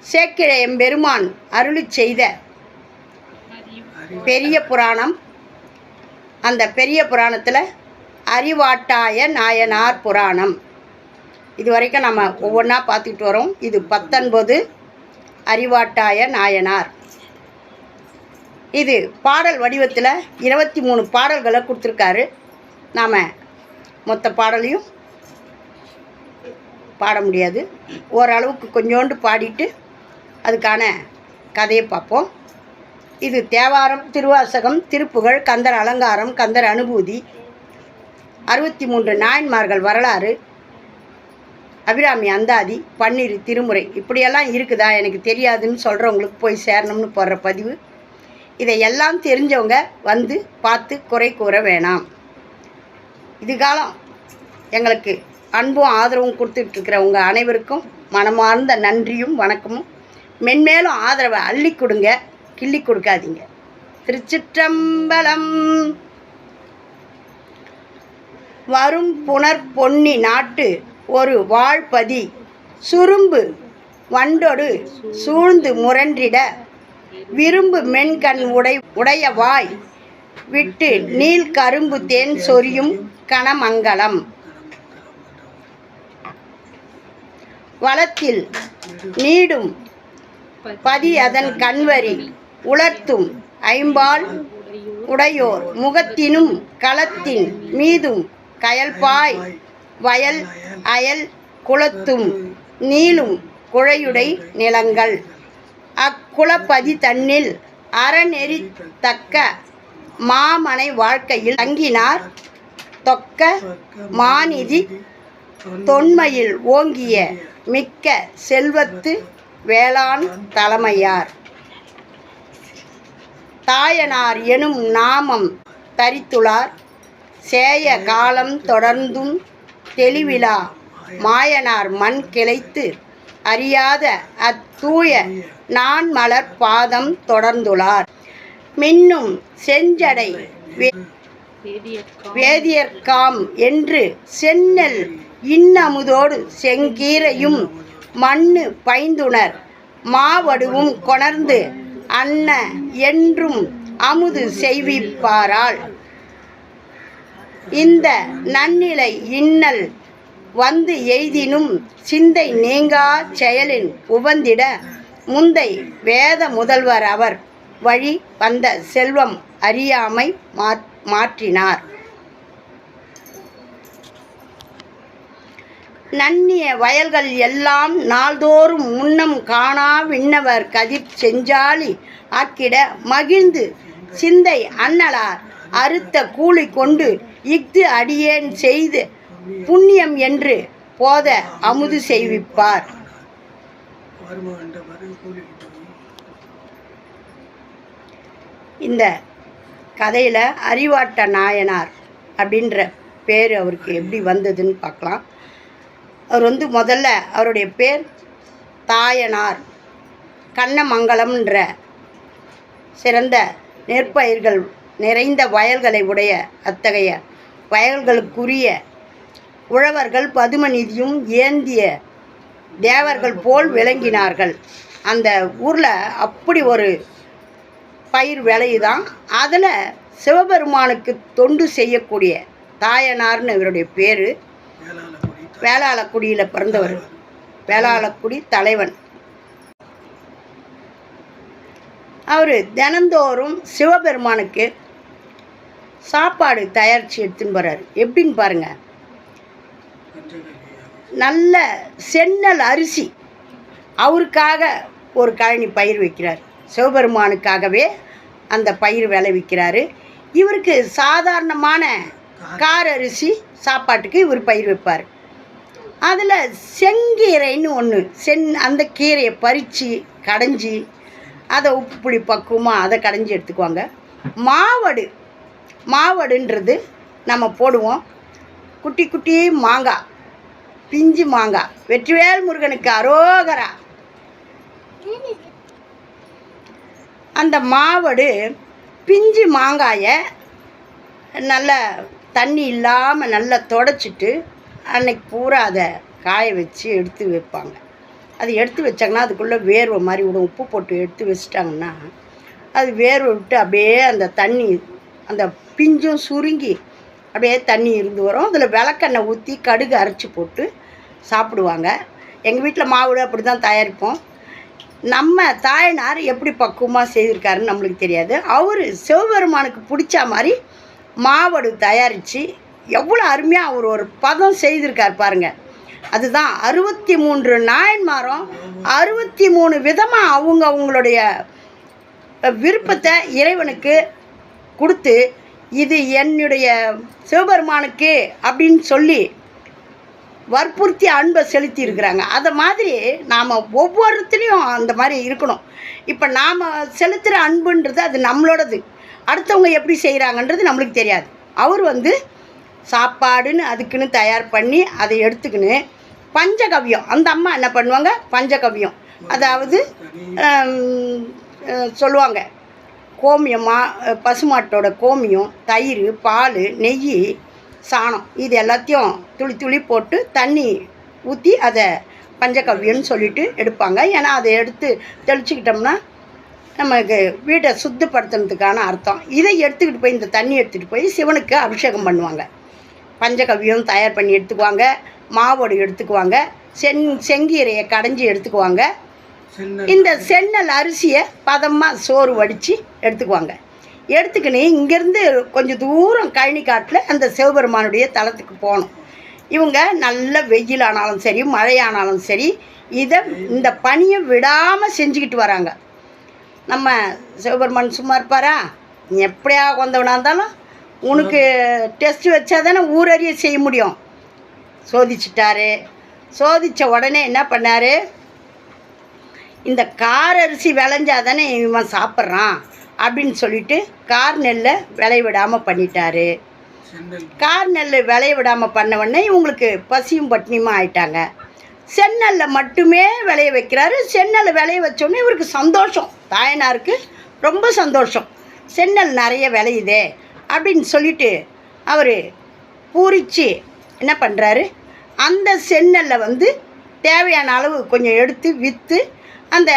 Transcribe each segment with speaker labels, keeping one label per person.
Speaker 1: சேக்கிழ எம்பெருமான் அருளி செய்த பெரிய புராணம். அந்த பெரிய புராணத்தில் அறிவாட்டாய நாயனார் புராணம். இது வரைக்கும் நம்ம ஒவ்வொன்றா பார்த்துக்கிட்டு வரோம். இது பத்தொன்பது அறிவாட்டாய நாயனார். இது பாடல் வடிவத்தில் இருபத்தி மூணு பாடல்களை கொடுத்துருக்காரு. நாம் மொத்த பாடலையும் பாட முடியாது. ஓரளவுக்கு கொஞ்சோண்டு பாடிட்டு அதுக்கான கதையை பார்ப்போம். இது தேவாரம் திருவாசகம் திருப்புகழ் கந்தர் அலங்காரம் கந்தர் அனுபூதி அறுபத்தி மூன்று நாயன்மார்கள் வரலாறு அபிராமி அந்தாதி பன்னிரு திருமுறை. இப்படியெல்லாம் இருக்குதா? எனக்கு தெரியாதுன்னு சொல்கிறவங்களுக்கு போய் சேரணும்னு போடுற பதிவு. இதை எல்லாம் தெரிஞ்சவங்க வந்து பார்த்து குறை கூற வேணாம். இது காலம் எங்களுக்கு அன்பும் ஆதரவும் கொடுத்துட்ருக்கிற உங்கள் அனைவருக்கும் மனமார்ந்த நன்றியும் வணக்கமும். மென்மேலும் ஆதரவை அள்ளி கொடுங்க கிள்ளி கொடுக்காதீங்க. திருச்சிற்றம்பலம். வரும் புனர் பொன்னி நாட்டு ஒரு வாழ்பதி சுரும்பு வண்டொடு சூழ்ந்து முரன்றிட விரும்பு மென்கண் உடை உடைய வாய் விட்டு நீல் கரும்பு தேன் சொரியும் கணமங்கலம் வளத்தில் நீடும் பதி அதன் கண்வரி உலர்த்தும் ஐம்பால் உடையோர் முகத்தினும் களத்தின் மீதும் கயல்பாய் வயல் அயல் குளத்தும் நீளும் குழையுடை நிலங்கள். அக்குளப்பதி தன்னில் அறநெறி தக்க மாமனை வாழ்க்கையில் தங்கினார். தொக்க மாநிதி தொன்மையில் ஓங்கிய மிக்க செல்வத்து வேளாண் தலைமையார். தாயனார் எனும் நாமம் தரித்துளார். சேய காலம் தொடர்ந்தும் தெளிவிழா மாயனார் மண் கிளைத்து அறியாத அத்தூய நான் மலர் பாதம் தொடர்ந்துளார். மின்னும் செஞ்சடை வே- வேதியர்காம் என்று சென்னல் இன்னமுதோடு செங்கீரையும் மண்ணு பைந்துணர் மாவடுவும் கொணர்ந்து அன்ன என்றும் அமுது செய்விப்பாரால். இந்த நன்னிலை இன்னல் வந்து எய்தினும் சிந்தை நீங்கா செயலின் உவந்திட முந்தை வேத முதல்வர் அவர் வழி வந்த செல்வம் அறியாமை மாற்றினார். நன்னிய வயல்கள் எல்லாம் நாள்தோறும் முன்னம் காணா விண்ணவர் கதிர் செஞ்சாலி ஆக்கிட மகிழ்ந்து சிந்தை அன்னலார் அறுத்த கூலி கொண்டு இஃது அடியேன் செய்து புண்ணியம் என்று போத அமுது செய்விப்பார். இந்த கதையில் அறிவாட்ட நாயனார் அப்படின்ற பேர் அவருக்கு எப்படி வந்ததுன்னு பார்க்கலாம். அவர் வந்து முதல்ல அவருடைய பேர் தாயனார். கண்ணமங்கலம்ன்ற சிறந்த நெற்பயிர்கள் நிறைந்த வயல்களை உடைய அத்தகைய வயல்களுக்குரிய உழவர்கள் பதுமநிதியும் ஏந்திய தேவர்கள் போல் விளங்கினார்கள். அந்த ஊரில் அப்படி ஒரு பயிர் விளையுதான். அதில் சிவபெருமானுக்கு தொண்டு செய்யக்கூடிய தாயனார்னு இவருடைய பேர். வேளாளக்குடியில் பிறந்தவர். வேளாளக்குடி தலைவன். அவர் தினந்தோறும் சிவபெருமானுக்கு சாப்பாடு தயாரித்து எடுத்துன்னு போகிறார் எப்படின்னு பாருங்கள் நல்ல சென்னல் அரிசி. அவருக்காக ஒரு கழனி பயிர் வைக்கிறார். சிவபெருமானுக்காகவே அந்த பயிர் விளைவிக்கிறாரு இவருக்கு சாதாரணமான கார் அரிசி சாப்பாட்டுக்கு இவர் பயிர் வைப்பார். அதில் செங்கீரைன்னு ஒன்று சென் அந்த கீரையை பறித்து கடைஞ்சி அதை உப்பு புளி பக்குவமாக அதை கடைஞ்சி எடுத்துக்குவாங்க. மாவடு மாவடுன்றது நம்ம போடுவோம். குட்டி குட்டி மாங்காய் பிஞ்சு மாங்காய் வெற்றிவேல் முருகனுக்கு அரோகரா. அந்த மாவடு பிஞ்சு மாங்காயை நல்ல தண்ணி இல்லாமல் நல்லா தொடச்சிட்டு அன்னைக்கு பூரா அதை காய வச்சு எடுத்து வைப்பாங்க. அது எடுத்து வச்சாங்கன்னா அதுக்குள்ளே வேர்வை மாதிரி விடும். உப்பு போட்டு எடுத்து வச்சிட்டாங்கன்னா அது வேர்வை விட்டு அப்படியே அந்த தண்ணி அந்த பிஞ்சும் சுருங்கி அப்படியே தண்ணி இருந்து வரும். அதில் விளக்கெண்ணெய் ஊற்றி கடுகு அரைச்சி போட்டு சாப்பிடுவாங்க. எங்கள் வீட்டில் மாவுடு அப்படி தான் தயாரிப்போம். நம்ம தாயனார் எப்படி பக்குவமாக செய்திருக்காருன்னு நம்மளுக்கு தெரியாது. அவர் சிவபெருமானுக்கு பிடிச்ச மாதிரி மாவடு தயாரித்து எவ்வளோ அருமையாக அவர் ஒரு பதம் செய்திருக்கார் பாருங்கள் அதுதான் அறுபத்தி மூன்று நாயன்மாரும் அறுபத்தி மூணு விதமாக அவங்க அவங்களுடைய விருப்பத்தை இறைவனுக்கு கொடுத்து இது என்னுடைய சிவபெருமானுக்கு அப்படின்னு சொல்லி வற்புறுத்தி அன்பை செலுத்தி இருக்கிறாங்க அதை மாதிரி நாம் ஒவ்வொருத்தரையும் அந்த மாதிரி இருக்கணும். இப்போ நாம் செலுத்துகிற அன்புன்றது அது நம்மளோடது. அடுத்தவங்க எப்படி செய்கிறாங்கன்றது நம்மளுக்கு தெரியாது. அவர் வந்து சாப்பாடுன்னு அதுக்குன்னு தயார் பண்ணி அதை எடுத்துக்கின்னு பஞ்சகவ்யம். அந்த அம்மா என்ன பண்ணுவாங்க? பஞ்சகவ்யம். அதாவது சொல்லுவாங்க. கோமியமாக பசுமாட்டோட கோமியம் தயிர் பால் நெய் சாணம். இது எல்லாத்தையும் துளி துளி போட்டு தண்ணி ஊற்றி அதை பஞ்சகவ்யம்னு சொல்லிட்டு எடுப்பாங்க. ஏன்னா அதை எடுத்து தெளிச்சுக்கிட்டோம்னா நமக்கு வீட்டை சுத்தப்படுத்துனதுக்கான அர்த்தம். இதை எடுத்துக்கிட்டு போய் இந்த தண்ணி எடுத்துகிட்டு போய் சிவனுக்கு அபிஷேகம் பண்ணுவாங்க. பஞ்சகவ்யம் தயார் பண்ணி எடுத்துக்குவாங்க மாவோடு எடுத்துக்குவாங்க செங் செங்கீரையை கடைஞ்சி எடுத்துக்குவாங்க. இந்த சென்னல் அரிசியை பதமாக சோறு வடித்து எடுத்துக்குவாங்க. எடுத்துக்கின்னு இங்கேருந்து கொஞ்சம் தூரம் கழனி காட்டில் அந்த சிவபெருமானுடைய தலத்துக்கு போகணும். இவங்க நல்ல வெயில் ஆனாலும் சரி மழையானாலும் சரி இதை இந்த பணியை விடாமல் செஞ்சுக்கிட்டு வராங்க. நம்ம சிவபெருமான் சும்மா இருப்பாரா? நீ எப்படியா கொண்டவனா இருந்தாலும் உனக்கு டெஸ்ட் வச்சா தானே ஊரறிய செய்ய முடியும். சோதிச்சிட்டாரு. சோதித்த உடனே என்ன பண்ணார்? இந்த கார் அரிசி விளைஞ்சா தானே இவன் சாப்பிட்றான் அப்படின்னு சொல்லிட்டு கார் நெல்லை விளைய விடாமல் பண்ணிட்டாரு. கார் நெல் விளைய விடாமல் பண்ண உடனே இவங்களுக்கு பசியும் பட்னியுமா ஆயிட்டாங்க. செந்நெல்லை மட்டுமே விளைய வைக்கிறாரு. செந்நெல்லை விளைய வச்சோடனே இவருக்கு சந்தோஷம். தாயனாருக்கு ரொம்ப சந்தோஷம். செந்நெல் நிறைய விளையுதே. அப்படின்னு சொல்லிட்டு அவர் பூரிச்சு என்ன பண்ணுறாரு அந்த செந்நெல்லை வந்து தேவையான அளவு கொஞ்சம் எடுத்து விற்று அந்த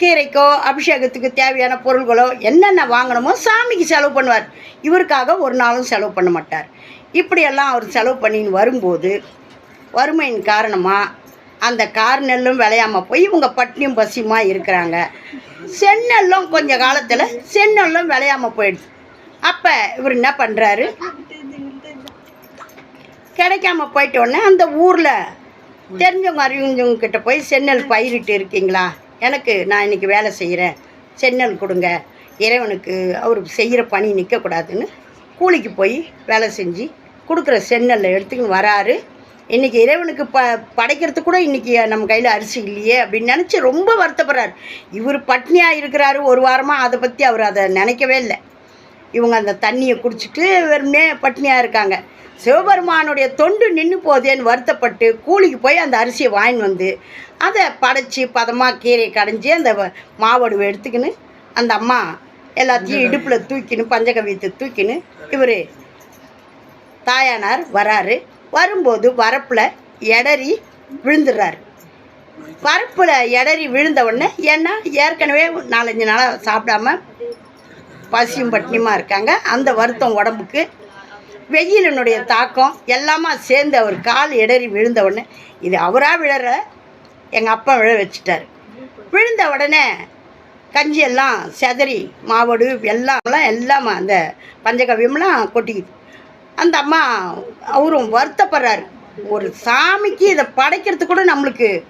Speaker 1: கீரைக்கோ அபிஷேகத்துக்கு தேவையான பொருள்களோ என்னென்ன வாங்கணுமோ சாமிக்கு செலவு பண்ணுவார். இவருக்காக ஒரு நாளும் செலவு பண்ண மாட்டார். இப்படியெல்லாம் அவர் செலவு பண்ணின்னு வரும்போது வறுமையின் காரணமாக அந்த கார் நெல்லும் விளையாமல் போய் இவங்க பட்னியும் பசியுமா இருக்கிறாங்க. செந்நெல்லும் கொஞ்ச காலத்தில் செந்நெல்லும் விளையாமல் போயிடுது அப்போ இவர் என்ன பண்ணுறாரு கிடைக்காம போயிட்டோடனே அந்த ஊரில் தெரிஞ்சவங்க அறிஞ்சவங்க கிட்ட போய் செந்நெல் பயிரிட்டு இருக்கீங்களா? எனக்கு நான் இன்னைக்கு வேலை செய்கிறேன் செந்நெல் கொடுங்க. இறைவனுக்கு அவர் செய்கிற பணி நிற்கக்கூடாதுன்னு கூலிக்கு போய் வேலை செஞ்சு கொடுக்குற செந்நெல்லை எடுத்துக்கின்னு வராரு. இன்றைக்கி இறைவனுக்கு ப படைக்கிறதுக்கு கூட இன்றைக்கி நம்ம கையில் அரிசி இல்லையே அப்படின்னு நினச்சி ரொம்ப வருத்தப்படுறார். இவர் பட்னியாக இருக்கிறாரு ஒரு வாரமாக அதை பற்றி அவர் அதை நினைக்கவே இல்லை. இவங்க அந்த தண்ணியை குடிச்சிட்டு வெறுமனே பட்னியாக இருக்காங்க. சிவபெருமானுடைய தொண்டு நின்று போதேன்னு வருத்தப்பட்டு கூலிக்கு போய் அந்த அரிசியை வாங்கின்னு வந்து அதை படைச்சி பதமாக கீரையை கடைஞ்சி அந்த மாவடுவை எடுத்துக்கின்னு அந்த அம்மா எல்லாத்தையும் இடுப்பில் தூக்கின்னு பஞ்சகவியத்தை தூக்கின்னு இவர் தாயானார் வராரு. வரும்போது வரப்பில் எடறி விழுந்துடுறாரு. வரப்பில் எடறி விழுந்த உடனே ஏன்னா ஏற்கனவே நாலஞ்சு நாளாக சாப்பிடாம பசியும் பட்டினியுமா இருக்காங்க. அந்த வருத்தம் உடம்புக்கு. வெயிலினுடைய தாக்கம் எல்லாமா சேர்ந்து அவர் கால் இடறி விழுந்த உடனே இது அவராக விழற? எங்கள் அப்பா விழ வச்சுட்டாரு. விழுந்த உடனே கஞ்சியெல்லாம் செதறி மாவடு எல்லாம்லாம் எல்லாம் அந்த பஞ்சகவியம்லாம் கொட்டிக்குது. அந்த அம்மா அவரும் வருத்தப்படுறாரு. ஒரு சாமிக்கு இதை படைக்கிறதுக்கு கூட நம்மளுக்கு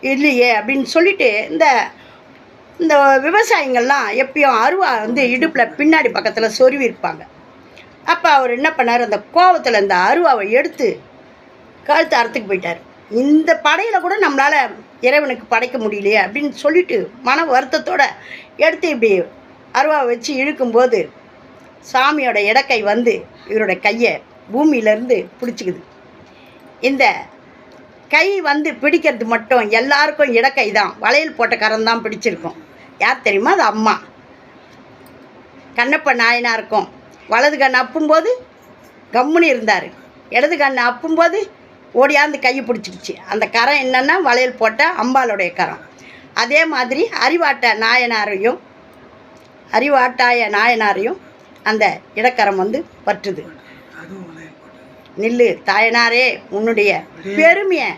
Speaker 1: இல்லையே அப்படின்னு சொல்லிட்டு இந்த இந்த விவசாயிங்கள்லாம் எப்பயும் அருவா வந்து இடுப்பில் பின்னாடி பக்கத்தில் சொருவி இருப்பாங்க. அப்போ அவர் என்ன பண்ணார்? அந்த கோவத்தில் அந்த அருவாவை எடுத்து கழுத்து அறுத்துக்கு போயிட்டார். இந்த படையில் கூட நம்மளால் இறைவனுக்கு படைக்க முடியலையே அப்படின்னு சொல்லிட்டு மன வருத்தத்தோட எடுத்து இப்படி அருவாவை வச்சு இழுக்கும்போது சாமியோட இடக்கை வந்து இவரோட கையை பூமியிலேருந்து பிடிச்சிக்குது. இந்த கை வந்து பிடிக்கிறது மட்டும் எல்லாருக்கும் இடக்கை தான். வளையல் போட்ட கரம் தான் பிடிச்சிருக்கும். யார் தெரியுமா? அது அம்மா. கண்ணப்ப நாயனாருக்கும் வலது கண் அப்பும்போது கம்முனி இருந்தார். இடது கண் அப்பும்போது ஓடியாந்து கையை பிடிச்சிக்கிச்சு அந்த கரம் என்னென்னா வளையல் போட்ட அம்பாளுடைய கரம். அதே மாதிரி அறிவாட்ட நாயனாரையும் அறிவாட்டாய நாயனாரையும் அந்த இடக்கரம் வந்து பற்றுது. நில்லு தாயனாரே உன்னுடைய பெருமையை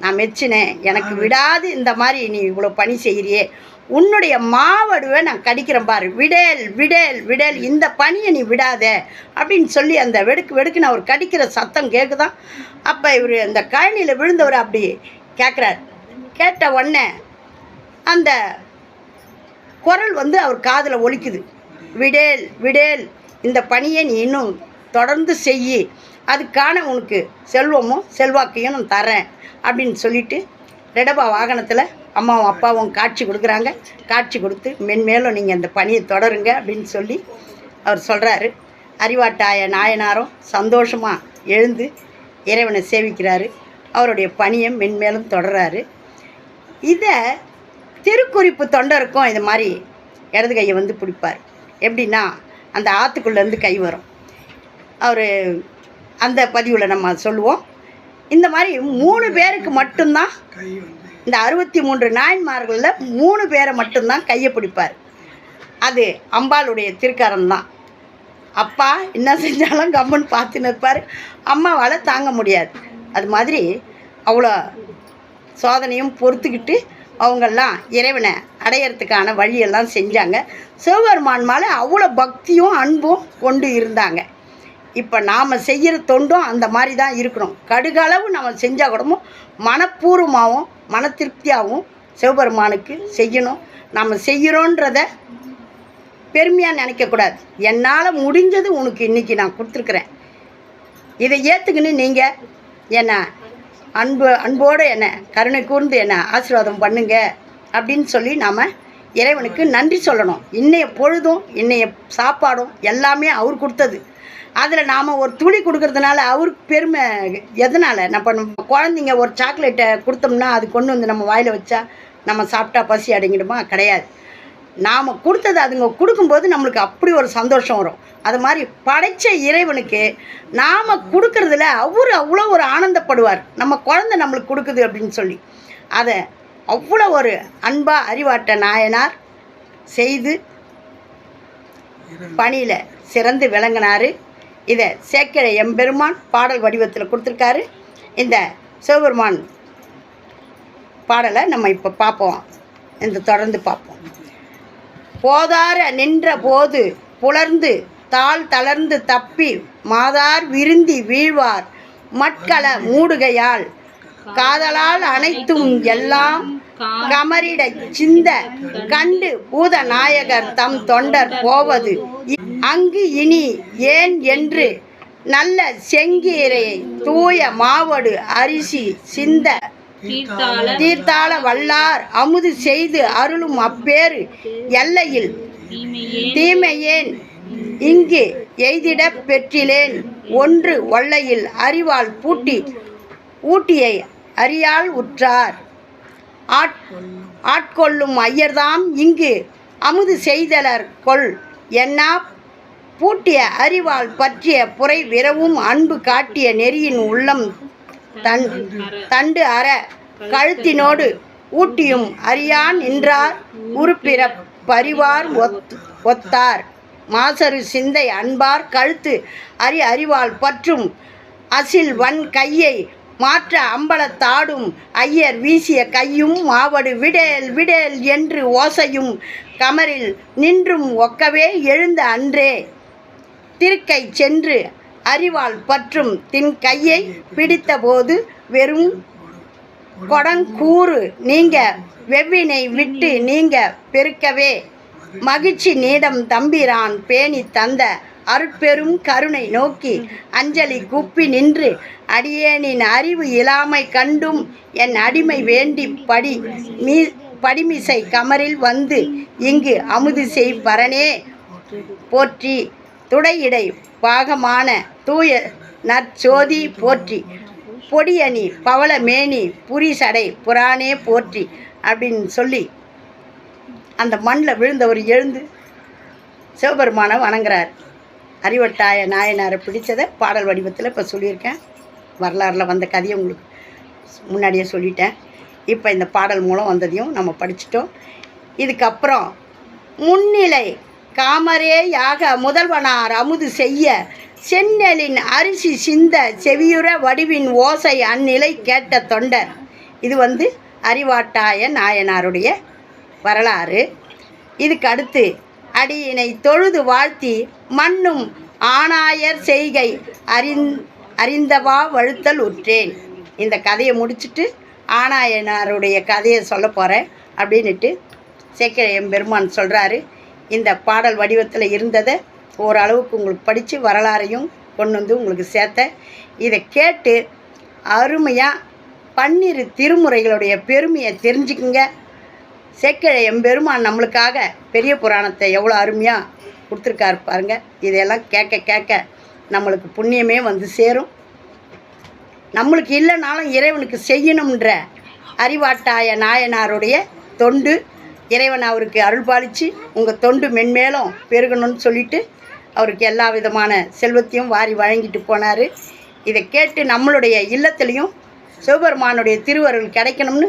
Speaker 1: நான் மெச்சினேன். எனக்கு விடாது இந்த மாதிரி நீ இவ்வளோ பணி செய்கிறியே உன்னுடைய மாவடுவை நான் கடிக்கிறேன் பாரு. விடேல் விடேல் விடேல். இந்த பணியை நீ விடாத. அப்படின்னு சொல்லி அந்த வெடுக்கு வெடுக்குன்னு அவர் கடிக்கிற சத்தம் கேட்குதான் அப்போ இவர் அந்த கழனியில் விழுந்தவர் அப்படி கேட்குறாரு கேட்ட உடனே அந்த குரல் வந்து அவர் காதில் ஒலிக்குது. விடேல் விடேல். இந்த பணியை நீ இன்னும் தொடர்ந்து செய் அதுக்கான உனக்கு செல்வமும் செல்வாக்கையும் நான் தரேன் அப்படின்னு சொல்லிட்டு ரெடபா வாகனத்தில் அம்மாவும் அப்பாவும் காட்சி கொடுக்குறாங்க. காட்சி கொடுத்து மென்மேலும் நீங்கள் அந்த பணியை தொடருங்க அப்படின்னு சொல்லி அவர் சொல்கிறாரு அறிவாட்டாய நாயனாரும் சந்தோஷமாக எழுந்து இறைவனை சேவிக்கிறாரு. அவருடைய பணியை மென்மேலும் தொடர்றாரு. இதை திருக்குறிப்பு தொண்டருக்கும் இது மாதிரி இடது கையை வந்து பிடிப்பார். எப்படின்னா அந்த ஆற்றுக்குள்ளேருந்து கை வரும். அவர் அந்த பதிவில் நம்ம சொல்லுவோம். இந்த மாதிரி மூணு பேருக்கு மட்டும்தான் இந்த அறுபத்தி மூன்று நாயன்மார்களில் மூணு பேரை மட்டும்தான் கையை பிடிப்பார். அது அம்பாளுடைய திருக்கரம் தான். அப்பா என்ன செஞ்சாலும் கம்முன்னு பார்த்துன்னு இருப்பார். அம்மாவால் தாங்க முடியாது. அது மாதிரி அவ்வளோ சோதனையும் பொறுத்துக்கிட்டு அவங்கெல்லாம் இறைவனை அடையிறதுக்கான வழியெல்லாம் செஞ்சாங்க. சிவபெருமான் மேலே அவ்வளோ பக்தியும் அன்பும் கொண்டு இருந்தாங்க. இப்போ நாம் செய்கிற தொண்டும் அந்த மாதிரி தான் இருக்கணும். கடுகளவு நம்ம செஞ்சால் கூடமும் மனப்பூர்வமாகவும் மன திருப்தியாகவும் சிவபெருமானுக்கு செய்யணும். நம்ம செய்கிறோன்றத பெருமையாக நினைக்கக்கூடாது என்னால் முடிஞ்சது உனக்கு இன்றைக்கி நான் கொடுத்துருக்குறேன். இதை ஏற்றுக்கின்னு நீங்கள் என்ன அன்பு அன்போடு என்ன கருணை கூர்ந்து என்ன ஆசீர்வாதம் பண்ணுங்க அப்படின்னு சொல்லி நாம் இறைவனுக்கு நன்றி சொல்லணும். இன்னைய பொழுதும் இன்னைய சாப்பாடும் எல்லாமே அவர் கொடுத்தது. அதில் நாம் ஒரு துளி கொடுக்கறதுனால அவருக்கு பெருமை எதனால்? நம்ம நம்ம குழந்தைங்க ஒரு சாக்லேட்டை கொடுத்தோம்னா அது கொண்டு வந்து நம்ம வாயில் வச்சா நம்ம சாப்பிட்டா பசி அடங்கிடுமா? கிடையாது. நாம் கொடுத்தது அதுங்க கொடுக்கும்போது நம்மளுக்கு அப்படி ஒரு சந்தோஷம் வரும். அது மாதிரி படைச்ச இறைவனுக்கு நாம் கொடுக்கறதுல அவர் அவ்வளோ ஒரு ஆனந்தப்படுவார். நம்ம குழந்தை நம்மளுக்கு கொடுக்குது அப்படின்னு சொல்லி. அதை அவ்வளோ ஒரு அன்பா அறிவாட்ட நாயனார் செய்து பணியில் சிறந்து விளங்கினார். இதை சேக்கிர எம்பெருமான் பாடல் வடிவத்தில் கொடுத்துருக்காரு. இந்த சிவபெருமான் பாடலை நம்ம இப்போ பார்ப்போம். இந்த தொடர்ந்து பார்ப்போம். போதார நின்ற போது புலர்ந்து தாள் தளர்ந்து தப்பி மாதார் விருந்தி வீழ்வார். மட்கள மூடுகையால் காதலால் அனைத்தும் எல்லாம் கமரிட சிந்த கண்டு பூத நாயகர் தம் தொண்டர் போவது. அங்கு இனி ஏன் என்று நல்ல செங்கீரை தூய மாவடு அரிசி சிந்த
Speaker 2: தீர்த்தாள
Speaker 1: வல்லார் அமுது செய்து அருளும் அப்பேறு எல்லையில்
Speaker 2: தீமையே
Speaker 1: தீமையேன் இங்கு எய்திடப் பெற்றிலேன். ஒன்று ஒல்லையில் அறிவால் பூட்டி ஊட்டியை அறியால் உற்றார். ஆட்கொள்ளும் ஐயர்தாம் இங்கு. அமுது செய்தலர் கொள். என்னா பூட்டிய அறிவால் பற்றிய புரை விரவும் அன்பு காட்டிய நெறியின் உள்ளம் தன் தண்டு அற கழுத்தினோடு ஊட்டியும் அறியான் நின்றார் உருப்பிற பரிவார் ஒத் ஒத்தார். மாசரு சிந்தை அன்பார் கழுத்து அறி அறிவால் பற்றும் அசில் வன் கையை மாற்ற அம்பலத்தாடும் ஐயர் வீசிய கையும் மாவடு விடேல் விடேல் என்று ஓசையும் கமரில் நின்றும் ஒக்கவே எழுந்த அன்றே. திருக்கை சென்று அறிவால் பற்றும் தின் கையை பிடித்தபோது வெறும் கொடங்கூறு நீங்க வெவ்வினை விட்டு நீங்க பெருக்கவே. மகிழ்ச்சி நீடம் தம்பிரான் பேணி தந்த அருட்பெரும் கருணை நோக்கி அஞ்சலி குப்பி நின்று அடியேனின் அறிவு இல்லாமை கண்டும் என் அடிமை வேண்டி படி மீ படிமிசை கமரில் வந்து இங்கு அமுது செய் பரனே. போற்றி. துடையிடை பாகமான தூய நற்சோதி போற்றி. பொடியணி பவள மேனி புரிசடை புராணே போற்றி அப்படின்னு சொல்லி அந்த மண்ணில் விழுந்தவர் எழுந்து சிவபெருமானை வணங்குறார். அறிவட்டாய நாயனாரை பிடிச்சதை பாடல் வடிவத்தில் இப்போ சொல்லியிருக்கேன். வரலாறில் வந்த கதையை உங்களுக்கு முன்னாடியே சொல்லிட்டேன். இப்போ இந்த பாடல் மூலம் வந்ததையும் நம்ம படிச்சிட்டோம். இதுக்கப்புறம் முன்னிலை காமரே யாக முதல்வனார் அமுது செய்ய செந்நெலின் அரிசி சிந்த செவியுற வடிவின் ஓசை அந்நிலை கேட்ட தொண்டர். இது வந்து அறிவாட்டாய நாயனாருடைய வரலாறு. இதுக்கு அடுத்து அடியினை தொழுது வாழ்த்தி மண்ணும் ஆணாயர் செய்கை அறிந் அறிந்தவா வழுத்தல் உற்றேன். இந்த கதையை முடிச்சுட்டு ஆணாயனாருடைய கதையை சொல்ல போகிறேன் அப்படின்னுட்டு சேக்கிர எம்பெருமான் சொல்கிறாரு இந்த பாடல் வடிவத்தில் இருந்ததை ஓரளவுக்கு உங்களுக்கு படித்து வரலாறையும் கொண்டு வந்து உங்களுக்கு சேர்த்த. இதை கேட்டு அருமையாக பன்னிரு திருமுறைகளுடைய பெருமையை தெரிஞ்சுக்குங்க. சேக்கிழ எம்பெருமான் நம்மளுக்காக பெரிய புராணத்தை எவ்வளோ அருமையாக கொடுத்துருக்காரு பாருங்க. இதையெல்லாம் கேட்க கேட்க நம்மளுக்கு புண்ணியமே வந்து சேரும். நம்மளுக்கு இல்லைனாலும் இறைவனுக்கு செய்யணுன்ற அறிவாட்டாய நாயனாருடைய தொண்டு இறைவன் அவருக்கு அருள்பாலிச்சு உங்கள் தொண்டு மென்மேலும் பெருகணும்னு சொல்லிட்டு அவருக்கு எல்லா விதமான செல்வத்தையும் வாரி வழங்கிட்டு போனார். இதை கேட்டு நம்மளுடைய இல்லத்துலேயும் சிவபெருமானுடைய திருவருள் கிடைக்கணும்னு